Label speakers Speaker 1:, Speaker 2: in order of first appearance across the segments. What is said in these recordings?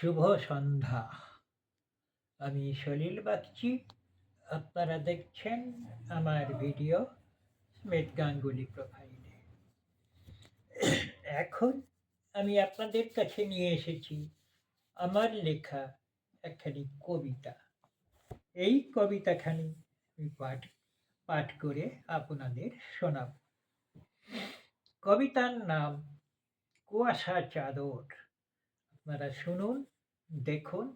Speaker 1: শুভ সন্ধ্যা। আমি সলিল বাগচি। আপনারা দেখছেন আমার ভিডিও স্মিথ গাঙ্গুলি প্রোফাইলে। এখন আমি আপনাদের কাছে নিয়ে এসেছি আমার লেখা একখানি কবিতা। এই কবিতাখানি আমি পাঠ পাঠ করে আপনাদের শোনাব। কবিতার নাম কুয়াশা চাদর। আপনারা শুনুন, দেখুন,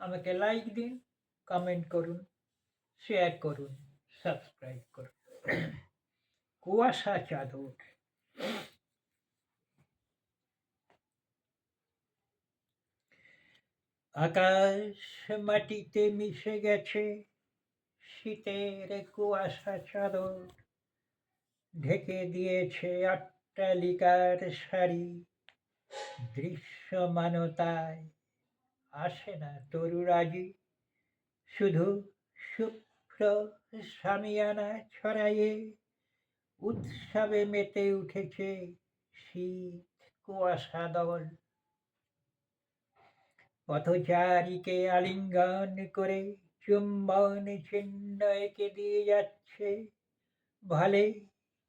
Speaker 1: আমাকে লাইক দিন কমেন্ট করুন শেয়ার করুন সাবস্ক্রাইব করুন। কুয়াশা চাদর। আকাশ মাটিতে মিশে গেছে শীতের কুয়াশা চাদর। ঢেকে দিয়েছে অট্টালিকার সারি। দৃশ্যমানতায় আসে না তরুরাজি। শুধু শুভ্র সামিয়ানা ছড়াইয়ে উৎসবে মেতে উঠেছে শীত কুয়াশা দল। পথচারীকে আলিঙ্গন করে চুম্বন চিহ্ন এঁকে দিয়ে যাচ্ছে। ভালে,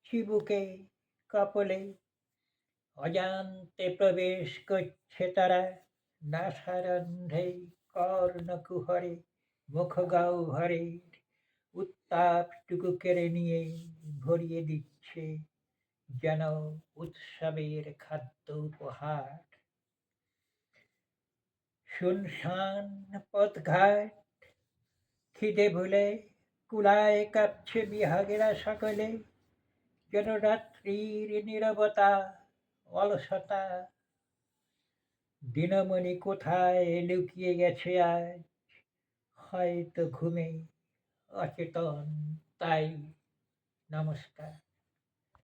Speaker 1: চিবুকে, কপলে অজান্তে প্রবেশ করছে তারা নাসারন্ধে কর্ণকুহরে মুখগহ্বরের উত্তাপটুকু কেড়ে নিয়ে ভরিয়ে দিচ্ছে যেন উৎসবের খাদ্য উপহার শুনশান পথঘাট খিদে ভুলে কুলায় কাঁপছে বিহাগেরা সকলে যেন রাত্রির নীরবতা অলসতা। দিনমণি কোথায়? লুকিয়ে গেছে আজ। হয়তো ঘুমে অচেতন। তাই নমস্কার।